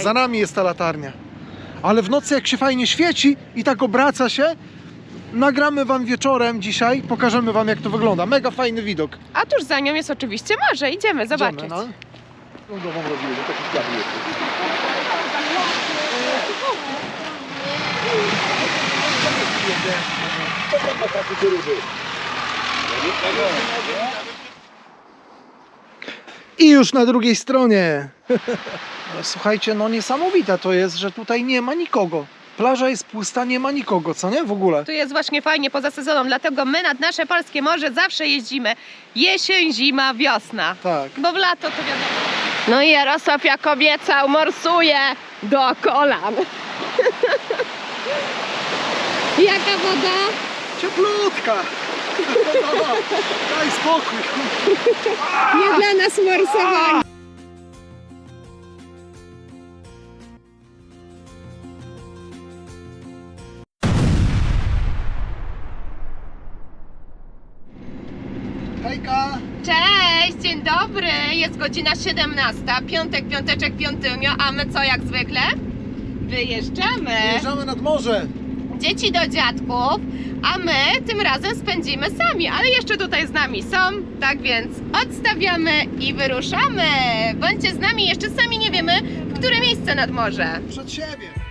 Za nami jest ta latarnia. Ale w nocy jak się fajnie świeci i tak obraca się, nagramy wam wieczorem dzisiaj, pokażemy wam jak to wygląda. Mega fajny widok. A tuż za nią jest oczywiście morze. Idziemy zobaczyć. Idziemy, no. Lądową robimy, bo taki ślad jest. I już na drugiej stronie. Słuchajcie, no niesamowite to jest, że tutaj nie ma nikogo. Plaża jest pusta, nie ma nikogo, co nie? W ogóle. Tu jest właśnie fajnie poza sezonem, dlatego my nad nasze polskie morze zawsze jeździmy. Jesień, zima, wiosna. Tak. Bo w lato to wiadomo. No i Jarosław jak obiecał, morsuje do kolan. Jaka woda? Cieplutka. Daj spokój. Nie dla nas morsowanie. Hejka. Cześć, dzień dobry. Jest godzina 17, piątek, piąteczek, piątynio, a my co jak zwykle? Wyjeżdżamy. Wyjeżdżamy nad morze. Dzieci do dziadków, a my tym razem spędzimy sami, ale jeszcze tutaj z nami są, tak więc odstawiamy i wyruszamy. Bądźcie z nami, jeszcze sami nie wiemy, które miejsce nad morze. Przed siebie.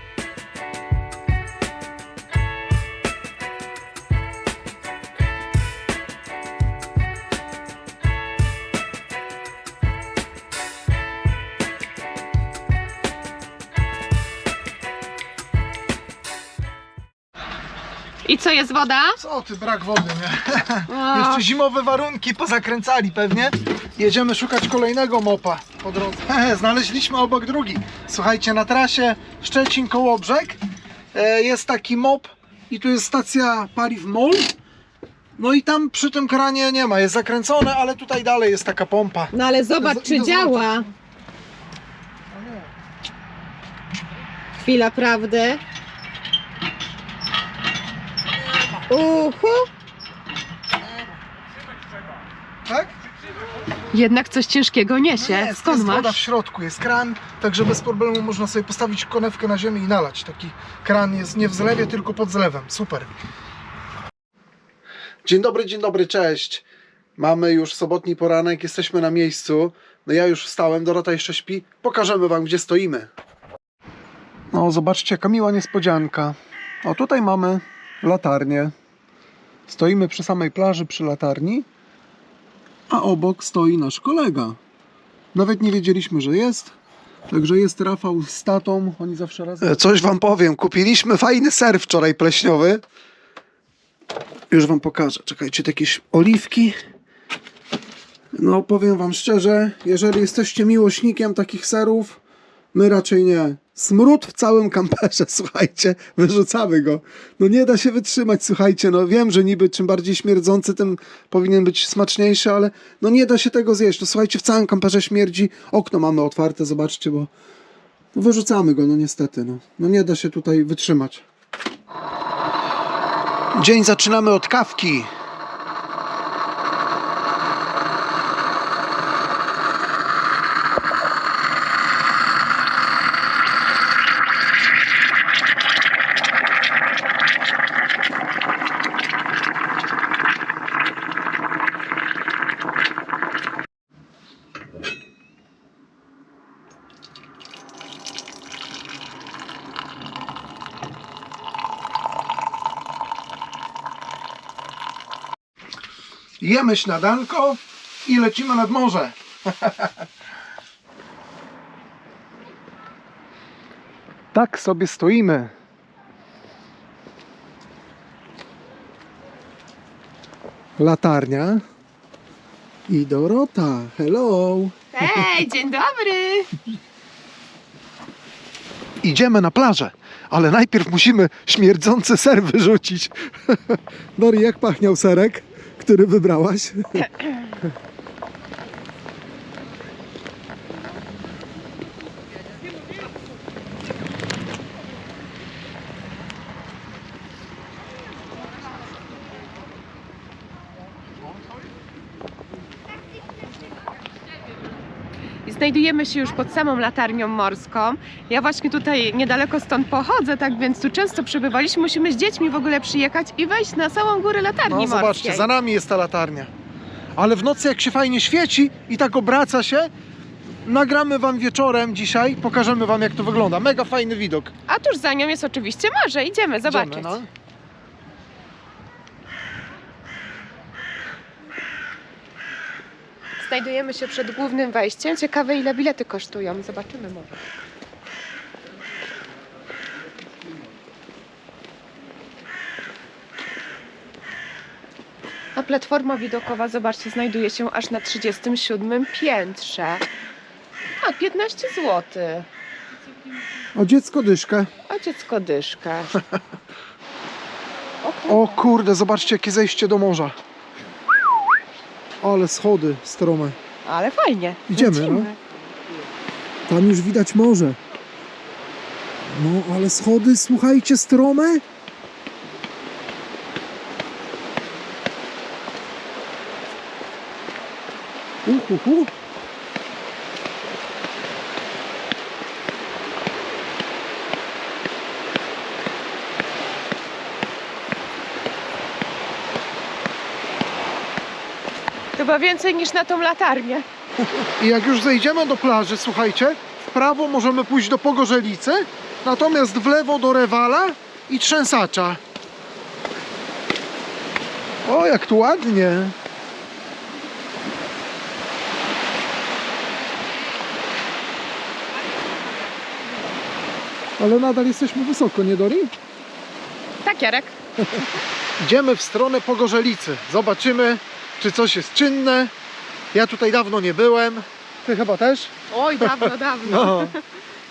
Co jest woda? Co ty, brak wody, nie? Jeszcze zimowe warunki pozakręcali pewnie. Jedziemy szukać kolejnego mopa po drodze. Znaleźliśmy obok drugi. Słuchajcie, na trasie Szczecin Kołobrzeg e, jest taki mop i tu jest stacja paliw MOL. No i tam przy tym kranie nie ma, jest zakręcone, ale tutaj dalej jest taka pompa. No ale zobacz, czy działa. Chwila prawdy. Uhu. Tak? Jednak coś ciężkiego niesie. Jest, Skąd jest woda w masz? środku, jest kran, także bez problemu można sobie postawić konewkę na ziemię i nalać. Taki kran jest nie w zlewie, tylko pod zlewem. Super. Dzień dobry, dzień dobry, cześć. Mamy już sobotni poranek, jesteśmy na miejscu. No ja już wstałem, Dorota jeszcze śpi. Pokażemy wam, gdzie stoimy. No, zobaczcie, jaka miła niespodzianka. O, tutaj mamy latarnię. Stoimy przy samej plaży, przy latarni a obok stoi nasz kolega. Nawet nie wiedzieliśmy, że jest. Także jest Rafał z tatą, oni zawsze razem. Coś wam powiem, kupiliśmy fajny ser wczoraj pleśniowy. Już wam pokażę. Czekajcie, jakieś oliwki. No, powiem wam szczerze, jeżeli jesteście miłośnikiem takich serów, my raczej nie. Smród w całym kamperze, słuchajcie, wyrzucamy go. No nie da się wytrzymać, słuchajcie, no wiem, że niby czym bardziej śmierdzący, tym powinien być smaczniejszy, ale no nie da się tego zjeść. No słuchajcie, w całym kamperze śmierdzi, okno mamy otwarte, zobaczcie, bo no wyrzucamy go, no niestety, no. No nie da się tutaj wytrzymać. Dzień zaczynamy od kawki. Jemy śniadanko i lecimy nad morze. tak sobie stoimy. Latarnia i Dorota. Hello. Hej, dzień dobry. Idziemy na plażę, ale najpierw musimy śmierdzący ser wyrzucić. Dori, jak pachniał serek, który wybrałaś? Znajdujemy się już pod samą latarnią morską. Ja właśnie tutaj niedaleko stąd pochodzę, tak więc tu często przybywaliśmy. Musimy z dziećmi w ogóle przyjechać i wejść na samą górę latarni No morskiej. zobaczcie, za nami jest ta latarnia. Ale w nocy jak się fajnie świeci i tak obraca się, nagramy wam wieczorem dzisiaj, pokażemy wam jak to wygląda. Mega fajny widok. A tuż za nią jest oczywiście morze. Idziemy zobaczyć. Idziemy, no. Znajdujemy się przed głównym wejściem. Ciekawe ile bilety kosztują. Zobaczymy może. A platforma widokowa, zobaczcie, znajduje się aż na 37 piętrze. A 15 zł. O dziecko dyszkę. A dziecko dyszkę. O, O kurde, zobaczcie jakie zejście do morza. Ale schody strome. ale fajnie. Idziemy, Lecimy. no. Tam już widać morze. No, ale schody, słuchajcie, strome. Uhuhu. Chyba więcej niż na tą latarnię. I jak już zejdziemy do plaży, słuchajcie, w prawo możemy pójść do Pogorzelicy, natomiast w lewo do Rewala i Trzęsacza. O, jak tu ładnie. Ale nadal jesteśmy wysoko, nie Dori? Tak, Jarek. Idziemy w stronę Pogorzelicy. Zobaczymy, czy coś jest czynne. Ja tutaj dawno nie byłem. Ty chyba też? Oj, dawno, dawno. No.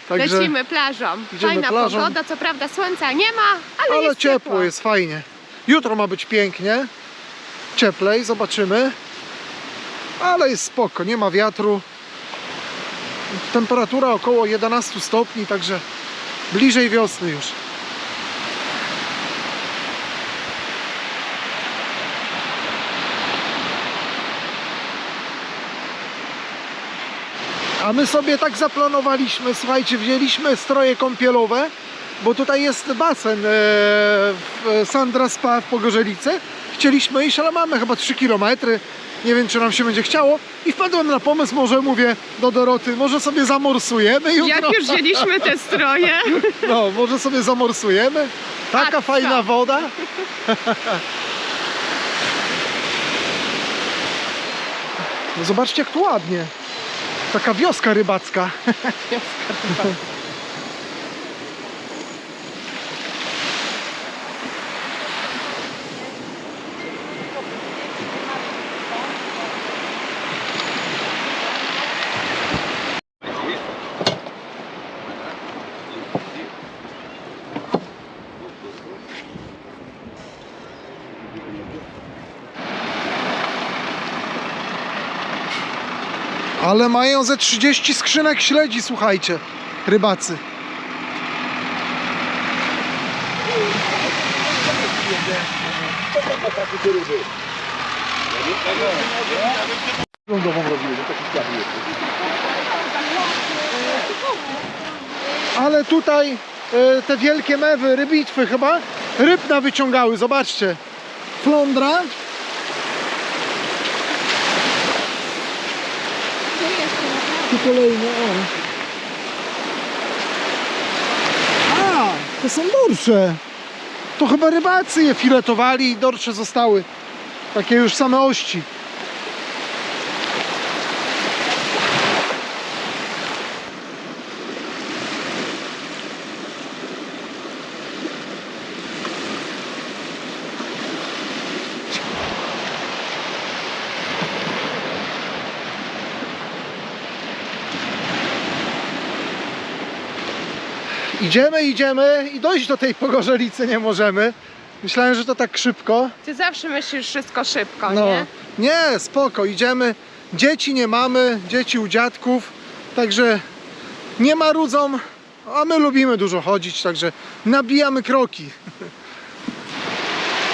Także, Lecimy plażą. Fajna plażą. pogoda, co prawda słońca nie ma, ale, ale jest ciepło, jest fajnie. Jutro ma być pięknie. Cieplej, zobaczymy. Ale jest spoko, nie ma wiatru. Temperatura około 11 stopni, także bliżej wiosny już. A my sobie tak zaplanowaliśmy, słuchajcie, wzięliśmy stroje kąpielowe, bo tutaj jest basen e, w Sandra Spa w Pogorzelice. Chcieliśmy iść, ale mamy chyba 3 km. Nie wiem, czy nam się będzie chciało. I wpadłem na pomysł, może mówię do Doroty, może sobie zamorsujemy jutro. Jak już wzięliśmy te stroje, No, może sobie zamorsujemy. Taka A co? fajna woda. No zobaczcie, jak tu ładnie. Taka wioska rybacka. Ale mają ze 30 skrzynek śledzi, słuchajcie, rybacy. Ale tutaj e, te wielkie mewy, rybitwy chyba, ryb wyciągały, zobaczcie. Flądra. Kolejne, o. A, to są dorsze. To chyba rybacy je filetowali i dorsze zostały. Takie już same ości. Idziemy, idziemy i dojść do tej Pogorzelicy nie możemy. Myślałem, że to tak szybko. ty zawsze myślisz wszystko szybko, No, nie? nie, spoko, idziemy. Dzieci nie mamy, dzieci u dziadków, także nie marudzą, a my lubimy dużo chodzić, także nabijamy kroki.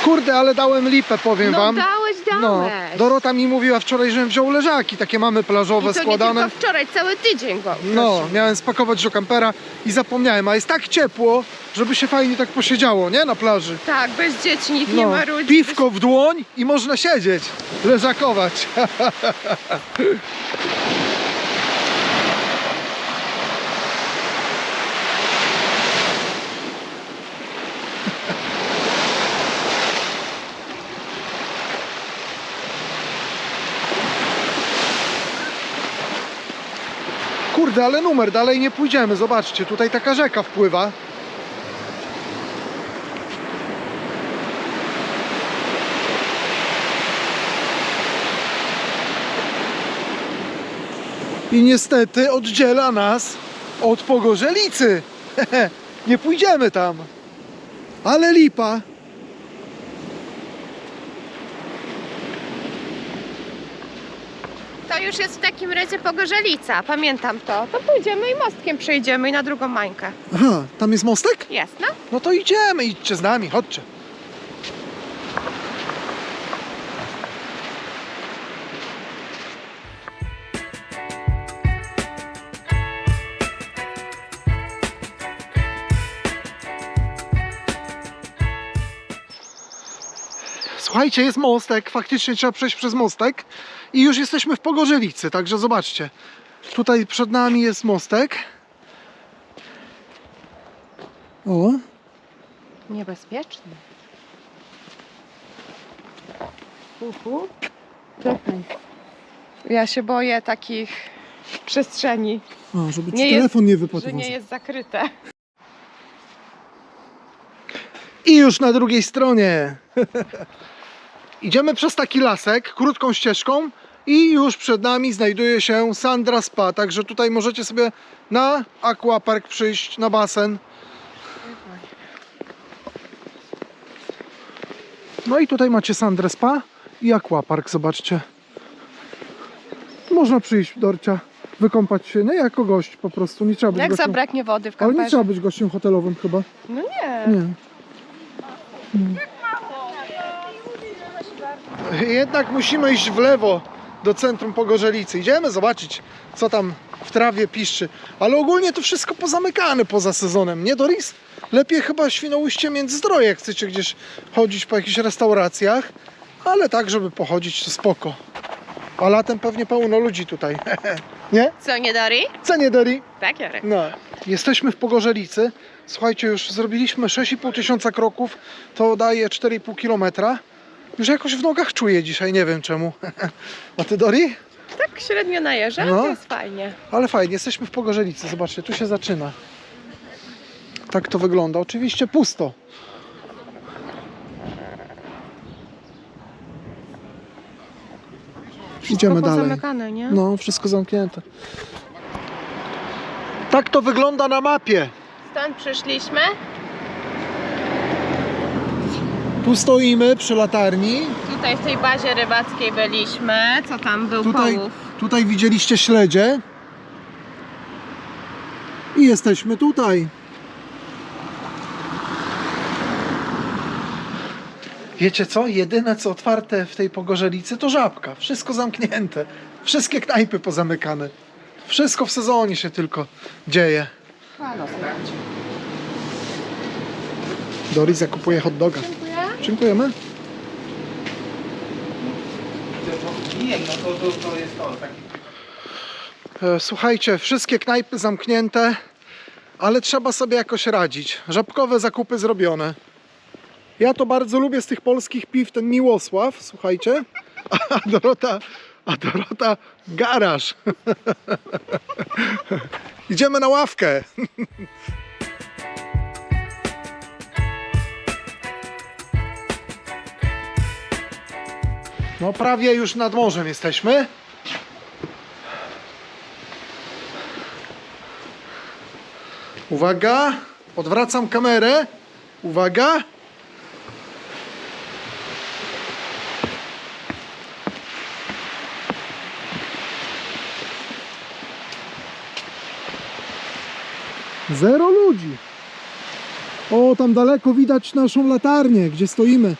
Kurde, ale dałem lipę, powiem No wam. dałeś, dałeś. No, Dorota mi mówiła wczoraj, żebym wziął leżaki, takie mamy plażowe I to składane. nie tylko wczoraj, cały tydzień go. No, miałem spakować do kampera i zapomniałem, a jest tak ciepło, żeby się fajnie tak posiedziało, nie? Na plaży. Tak, bez dzieci nikt No, nie ma ludzi. piwko w dłoń i można siedzieć, leżakować. Kurde, ale numer, dalej nie pójdziemy. Zobaczcie, tutaj taka rzeka wpływa. I niestety oddziela nas od Pogorzelicy. nie pójdziemy tam. Ale lipa. Już jest w takim razie Pogorzelica, pamiętam to. To pójdziemy i mostkiem przejdziemy i na drugą mańkę. Aha, tam jest mostek? Jest, no? No to idziemy, idźcie z nami, chodźcie. Słuchajcie, jest mostek, faktycznie trzeba przejść przez mostek i już jesteśmy w Pogorzelicy, także zobaczcie. Tutaj przed nami jest mostek. O, Niebezpieczny. Uhu. Czekaj. Ja się boję takich przestrzeni, A, żeby ci Nie jest- telefon nie wypadł. że nie jest zakryte. I już na drugiej stronie. Idziemy przez taki lasek, krótką ścieżką i już przed nami znajduje się Sandra Spa, także tutaj możecie sobie na aquapark przyjść, na basen. No i tutaj macie Sandra Spa i aquapark, zobaczcie. Można przyjść, Dorcia, wykąpać się, nie jako gość po prostu, nie trzeba być Jak gościem. zabraknie wody w Ale nie trzeba być gościem hotelowym chyba. No nie. Nie. Jednak musimy iść w lewo do centrum Pogorzelicy. Idziemy zobaczyć, co tam w trawie piszczy. Ale ogólnie to wszystko pozamykane poza sezonem, nie Doris? Lepiej chyba Świnoujście Międzyzdroje, jak chcecie gdzieś chodzić po jakichś restauracjach. Ale tak, żeby pochodzić, to spoko. A latem pewnie pełno ludzi tutaj. nie? Co, nie Dori? Co nie, Dori? Tak, Jarek. No, jesteśmy w Pogorzelicy. Słuchajcie, już zrobiliśmy 6,5 tysiąca kroków, to daje 4,5 kilometra. Już jakoś w nogach czuję dzisiaj, nie wiem czemu. A ty Dori? Tak średnio najeżdża, No. to jest fajnie. Ale fajnie, jesteśmy w Pogorzelicy, zobaczcie, tu się zaczyna. Tak to wygląda. Oczywiście pusto. Idziemy dalej. Zamykane, nie? No, wszystko zamknięte. Tak to wygląda na mapie. Stąd przyszliśmy. Tu stoimy przy latarni. Tutaj w tej bazie rybackiej byliśmy. Co tam był Tutaj, połów? tutaj widzieliście śledzie. I jesteśmy tutaj. Wiecie co? Jedyne co otwarte w tej Pogorzelicy to żabka. Wszystko zamknięte. Wszystkie knajpy pozamykane. Wszystko w sezonie się tylko dzieje. Halo, sprawdź. Doris zakupuje hot doga. Dziękujemy. Nie, no to, to, jest to, Słuchajcie, wszystkie knajpy zamknięte, ale trzeba sobie jakoś radzić. Żabkowe zakupy zrobione. Ja to bardzo lubię z tych polskich piw ten Miłosław, słuchajcie. A Dorota, a Dorota garaż. Idziemy na ławkę. No prawie już nad morzem jesteśmy. Uwaga, odwracam kamerę. Uwaga. Zero ludzi. O, tam daleko widać naszą latarnię, gdzie stoimy.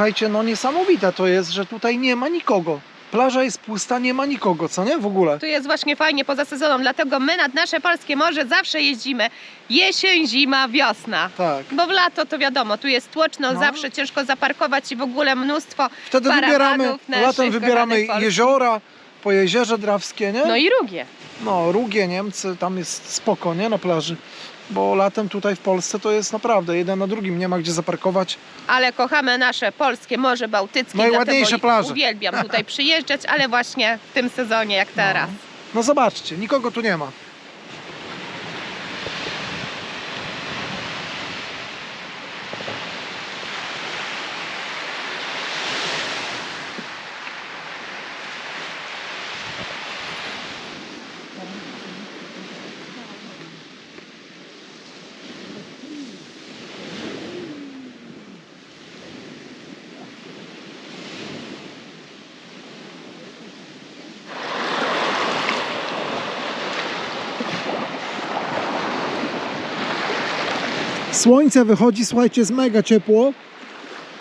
Słuchajcie, no niesamowite to jest, że tutaj nie ma nikogo. Plaża jest pusta, nie ma nikogo, co nie? W ogóle. Tu jest właśnie fajnie poza sezonem, dlatego my nad nasze polskie morze zawsze jeździmy. Jesień, zima, wiosna. Tak. Bo w lato to wiadomo, tu jest tłoczno, No. zawsze ciężko zaparkować i w ogóle mnóstwo. Wtedy wybieramy, latem wybieramy jeziora, po jeziorze Drawskie, nie? No i rugie. No, Rugie, Niemcy, tam jest spoko, nie? Na plaży. Bo latem tutaj w Polsce to jest naprawdę jeden na drugim, nie ma gdzie zaparkować. Ale kochamy nasze polskie Morze Bałtyckie. Najładniejsze plaże. Uwielbiam tutaj przyjeżdżać, ale właśnie w tym sezonie jak teraz. No zobaczcie, nikogo tu nie ma. Słońce wychodzi, słuchajcie, jest mega ciepło,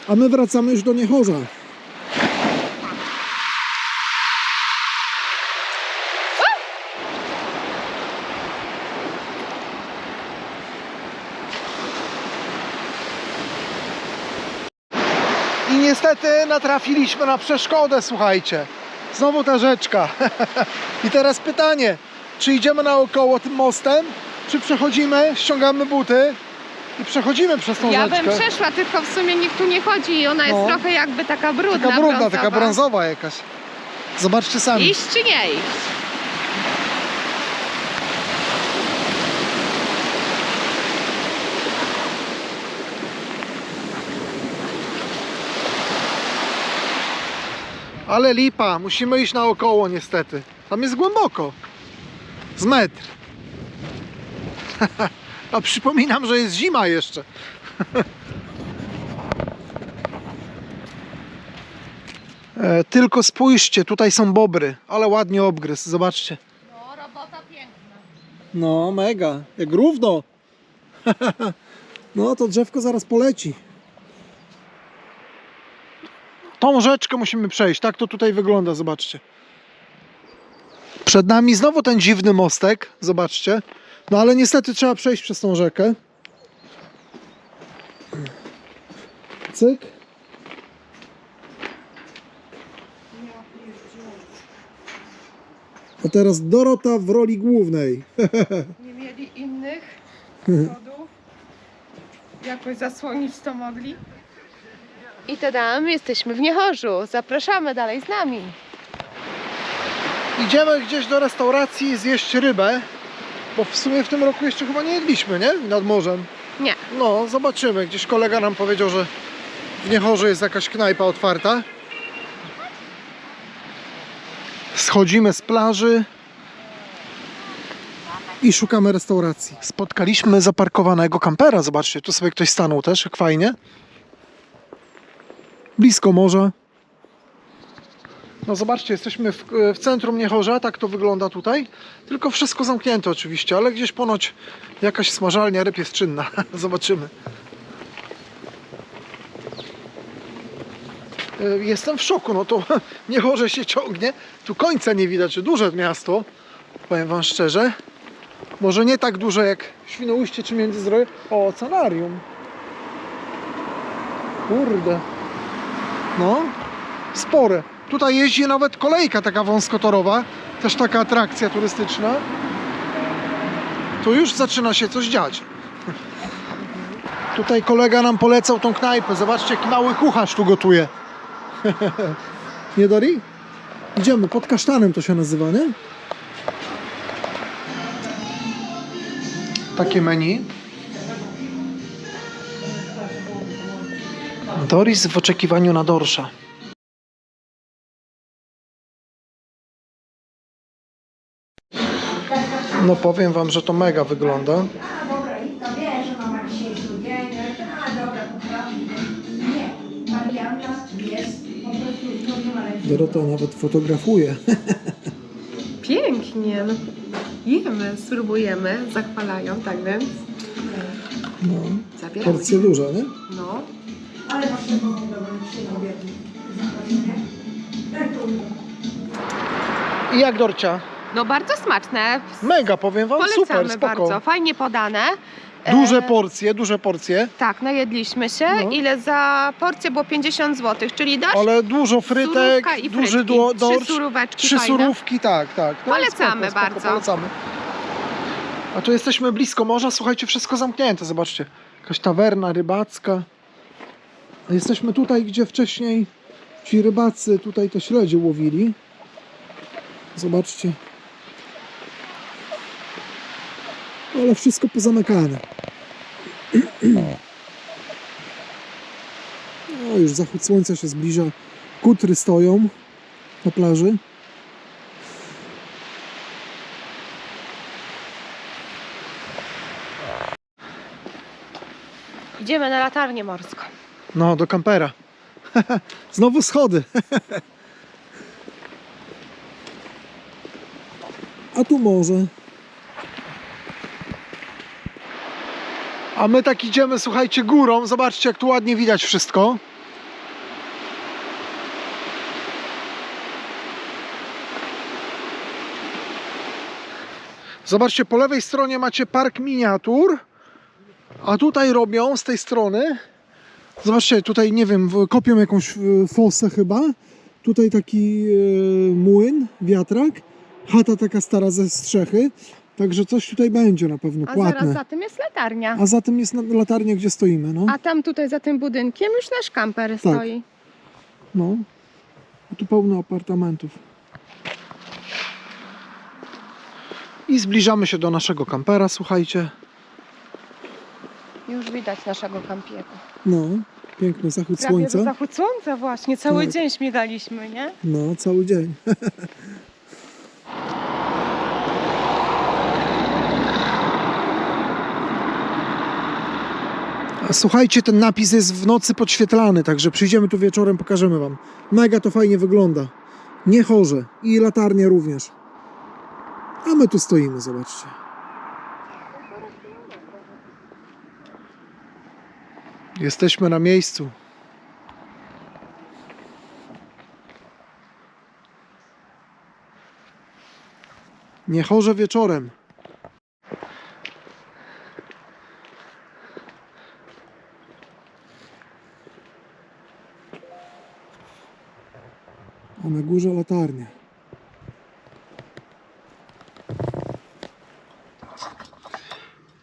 a my wracamy już do Niechorza. I niestety natrafiliśmy na przeszkodę, słuchajcie. Znowu ta rzeczka. I teraz pytanie, czy idziemy naokoło tym mostem, czy przechodzimy, ściągamy buty i przechodzimy przez tą Ja rzeczkę. bym przeszła, tylko w sumie nikt tu nie chodzi i ona jest No. trochę jakby taka brudna. taka brudna, taka brązowa jakaś. Zobaczcie sami. Iść czy nie iść? Ale lipa, musimy iść naokoło niestety. Tam jest głęboko. Z metr. A przypominam, że jest zima jeszcze. E, Tylko spójrzcie, tutaj są bobry, ale ładnie obgryz, zobaczcie. No, robota piękna. No, mega, jak równo. no, to drzewko zaraz poleci. Tą rzeczkę musimy przejść, tak to tutaj wygląda, zobaczcie. Przed nami znowu ten dziwny mostek, zobaczcie. No ale niestety trzeba przejść przez tą rzekę. Cyk. A teraz Dorota w roli głównej. Nie mieli innych schodów. Jakoś zasłonić to mogli. I tadam, jesteśmy w Niechorzu. Zapraszamy dalej z nami. Idziemy gdzieś do restauracji zjeść rybę, bo w sumie w tym roku jeszcze chyba nie jedliśmy, nie? Nad morzem. Nie. No, zobaczymy. Gdzieś kolega nam powiedział, że w Niechorze jest jakaś knajpa otwarta. Schodzimy z plaży i szukamy restauracji. Spotkaliśmy zaparkowanego kampera. Zobaczcie, tu sobie ktoś stanął też, jak fajnie. Blisko morza. No zobaczcie, jesteśmy w, w centrum Niechorza, tak to wygląda tutaj. Tylko wszystko zamknięte oczywiście, ale gdzieś ponoć jakaś smażalnia ryb jest czynna. Zobaczymy. E, Jestem w szoku, no to Niechorze się ciągnie. Tu końca nie widać, duże miasto, powiem wam szczerze. Może nie tak duże jak Świnoujście czy Międzyzdroje. O, oceanarium. Kurde. No, spore. Tutaj jeździ nawet kolejka taka wąskotorowa, też taka atrakcja turystyczna. Tu już zaczyna się coś dziać. Tutaj kolega nam polecał tą knajpę. Zobaczcie, jaki mały kucharz tu gotuje. nie Dori? Idziemy, pod kasztanem to się nazywa, nie? Takie menu. Doris w oczekiwaniu na dorsza. Powiem wam, że to mega wygląda. A dobra, i to wie, że mama dzisiejszy dzień, a dobra, poprawi. Nie, Marianna jest po prostu doskonale. Dorota nawet fotografuje. Pięknie. No. Jemy, spróbujemy, zachwalają, tak więc No, zabieramy. porcje duże, nie? No. Ale dobrą dzisiaj kobiety. Zaproszenie. Tak. I jak Dorcia? No bardzo smaczne. Mega, powiem wam, Polecamy super, spoko. bardzo. Fajnie podane. Duże E, porcje, duże porcje, Tak, najedliśmy się. No. Ile za porcję było 50 zł, czyli dość ale dużo frytek, surówka i duży frytki. do, Trzy dorsz, suróweczki trzy fajne. surówki, tak, tak. No, Polecamy spoko, spoko, bardzo. Polecamy. A tu jesteśmy blisko morza, słuchajcie, wszystko zamknięte, zobaczcie. Jakaś tawerna rybacka. A Jesteśmy tutaj, gdzie wcześniej ci rybacy tutaj te śledzie łowili. Zobaczcie. Ale wszystko pozamykane. No, już zachód słońca się zbliża. Kutry stoją na plaży. Idziemy na latarnię morską. No, do kampera. Znowu schody. A tu morze. A my tak idziemy, słuchajcie, górą. Zobaczcie, jak tu ładnie widać wszystko. Zobaczcie, po lewej stronie macie park miniatur, a tutaj robią z tej strony Zobaczcie, tutaj nie wiem, kopią jakąś e, fosę chyba. Tutaj taki e, młyn, wiatrak. Chata taka stara ze strzechy. Także coś tutaj będzie na pewno A zaraz płatne. za tym jest latarnia. A za tym jest na- latarnia, gdzie stoimy, no. A tam tutaj za tym budynkiem już nasz kamper Tak. stoi. no. A tu pełno apartamentów. I zbliżamy się do naszego kampera, słuchajcie. Już widać naszego kampiego. No, piękny zachód Prawie słońca. do zachód słońca właśnie. Cały Tak. dzień śmigaliśmy, nie? No, cały dzień. Słuchajcie, ten napis jest w nocy podświetlany, także przyjdziemy tu wieczorem, pokażemy Wam. Mega to fajnie wygląda. Nie chorze. I latarnie również. A my tu stoimy, zobaczcie. Jesteśmy na miejscu. Nie chorze wieczorem. A na górze latarnia.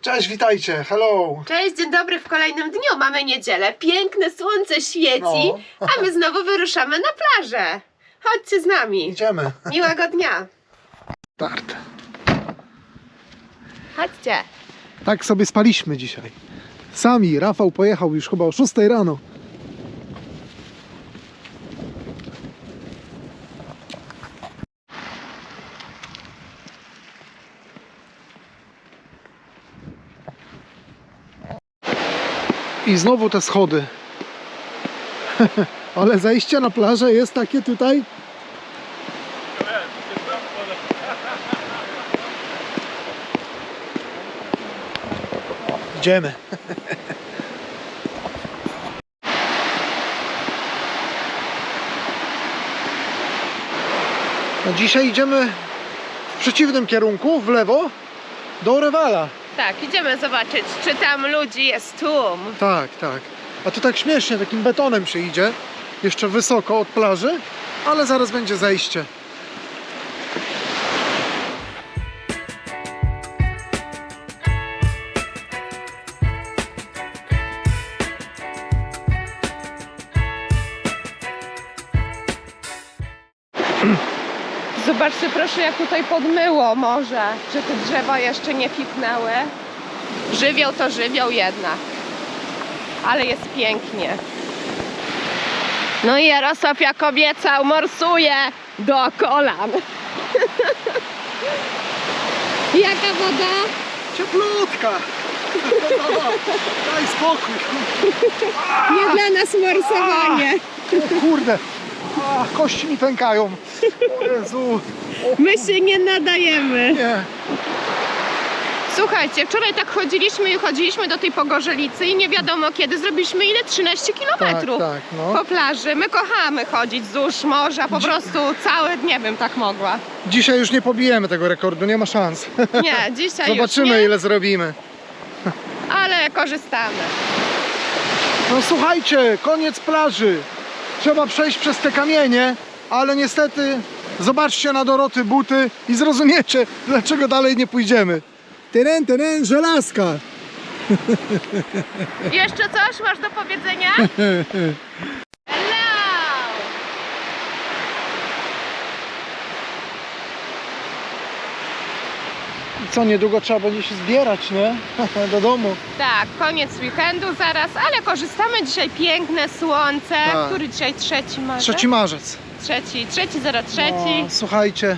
Cześć, witajcie, hello. Cześć, dzień dobry w kolejnym dniu. Mamy niedzielę. Piękne słońce świeci, No. a my znowu wyruszamy na plażę. Chodźcie z nami. Idziemy. Miłego dnia. Start. Chodźcie. Tak sobie spaliśmy dzisiaj. Sami, Rafał pojechał już chyba o 6 rano. I znowu te schody. Ale zejście na plażę jest takie tutaj. Idziemy. No dzisiaj idziemy w przeciwnym kierunku, w lewo, do Rewala. Tak, idziemy zobaczyć, czy tam ludzi jest tłum. Tak, tak. A tu tak śmiesznie, takim betonem się idzie, jeszcze wysoko od plaży, ale zaraz będzie zejście. Proszę, jak tutaj podmyło morze. Czy te drzewa jeszcze nie fipnęły? Żywioł to żywioł jednak. Ale jest pięknie. No i Jarosław jak obiecał, morsuje do kolan. Jaka woda? Cieplutka! Daj spokój! Nie dla nas morsowanie. O kurde! A, kości mi pękają! O Jezu! My się nie nadajemy. nie! Słuchajcie, wczoraj tak chodziliśmy i chodziliśmy do tej Pogorzelicy i nie wiadomo kiedy zrobiliśmy ile? 13 kilometrów. tak, no. Po plaży. My kochamy chodzić wzdłuż morza, po prostu całe dnie bym tak mogła. Dzisiaj już nie pobijemy tego rekordu, nie ma szans. Nie, dzisiaj Zobaczymy już nie, ile zrobimy. ale korzystamy. No słuchajcie, koniec plaży. Trzeba przejść przez te kamienie, ale niestety zobaczcie na Doroty buty i zrozumiecie, dlaczego dalej nie pójdziemy. Teren, teren, żelazka. Jeszcze coś masz do powiedzenia? Co, niedługo trzeba będzie się zbierać, nie? Do domu. Tak, koniec weekendu zaraz, ale korzystamy dzisiaj piękne słońce. Tak. Który dzisiaj trzeci marzec? 3 marzec. Trzeci, trzeci, zero trzeci. No, słuchajcie,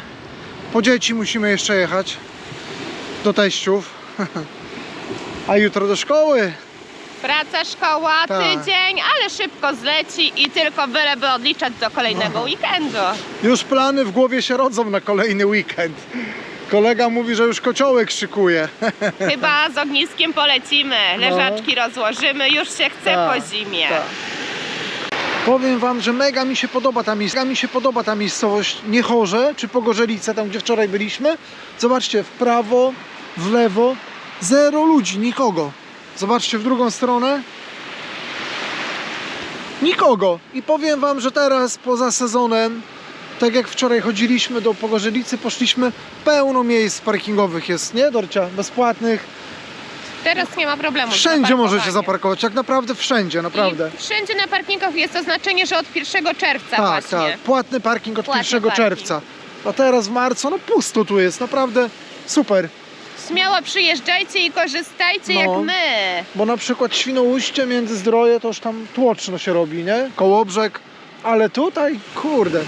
po dzieci musimy jeszcze jechać do teściów. A jutro do szkoły. Praca, szkoła, Tak. tydzień, ale szybko zleci i tylko byleby odliczać do kolejnego No. weekendu. Już plany w głowie się rodzą na kolejny weekend. Kolega mówi, że już kociołek szykuje. Chyba z ogniskiem polecimy, leżaczki rozłożymy, już się chce Tak, po zimie. tak. Powiem wam, że mega mi się podoba ta miejscowość. Mi się podoba ta miejscowość Niechorze czy Pogorzelice, tam gdzie wczoraj byliśmy. Zobaczcie, w prawo, w lewo, zero ludzi, nikogo. Zobaczcie w drugą stronę. Nikogo. I powiem wam, że teraz poza sezonem, tak jak wczoraj chodziliśmy do Pogorzelicy, poszliśmy, pełno miejsc parkingowych jest, nie Dorcia? Bezpłatnych. Teraz nie ma problemu. Wszędzie możecie zaparkować, jak naprawdę wszędzie, naprawdę. I wszędzie na parkingach jest oznaczenie, że od 1 czerwca Tak, właśnie. tak. Płatny parking od Płatny 1 parking. czerwca. A teraz w marcu, no pusto tu jest, naprawdę super. Śmiało przyjeżdżajcie i korzystajcie No. jak my. Bo na przykład Świnoujście, Międzyzdroje, to już tam tłoczno się robi, nie? Kołobrzeg. Ale tutaj, kurde,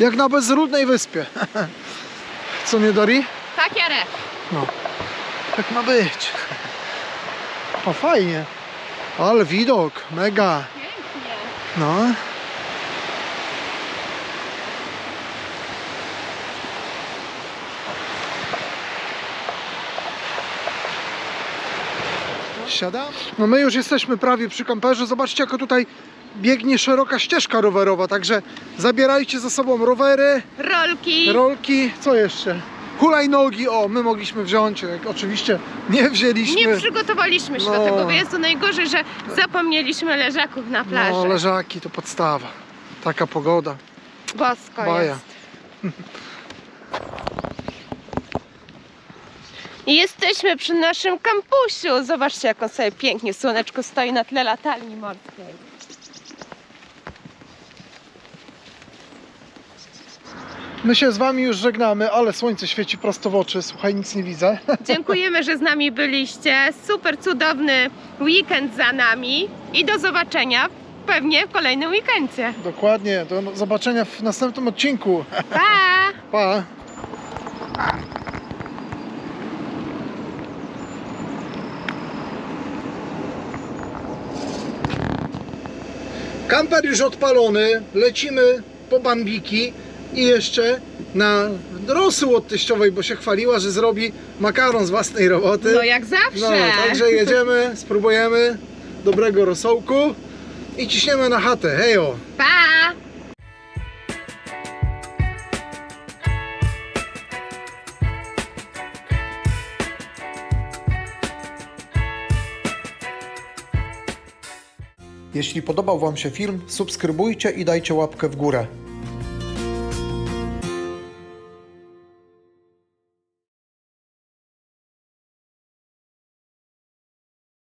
jak na bezludnej wyspie. Co nie, Dori? Tak, Jarek. No, tak ma być. O, fajnie. Ale widok, mega. Pięknie. No. Siadam. No my już jesteśmy prawie przy kamperze. Zobaczcie, jaka tutaj biegnie szeroka ścieżka rowerowa. Także zabierajcie ze sobą rowery, Rolki. rolki, co jeszcze? Hulajnogi, o, my mogliśmy wziąć, oczywiście nie wzięliśmy. Nie przygotowaliśmy się No. do tego, bo jest to najgorzej, że zapomnieliśmy leżaków na plaży. no, leżaki to podstawa. Taka pogoda. Bosko Baja. jest. Jesteśmy przy naszym kampusiu. Zobaczcie, jak on sobie pięknie słoneczko stoi na tle latarni morskiej. My się z wami już żegnamy, ale słońce świeci prosto w oczy. Słuchaj, nic nie widzę. Dziękujemy, że z nami byliście. Super cudowny weekend za nami i do zobaczenia pewnie w kolejnym weekendzie. Dokładnie. Do zobaczenia w następnym odcinku. Pa! Pa. Kamper już odpalony, lecimy po bambiki i jeszcze na rosół od teściowej, bo się chwaliła, że zrobi makaron z własnej roboty. No jak zawsze. No, także jedziemy, spróbujemy dobrego rosołku i ciśniemy na chatę. Hejo! Pa! Jeśli podobał Wam się film, subskrybujcie i dajcie łapkę w górę.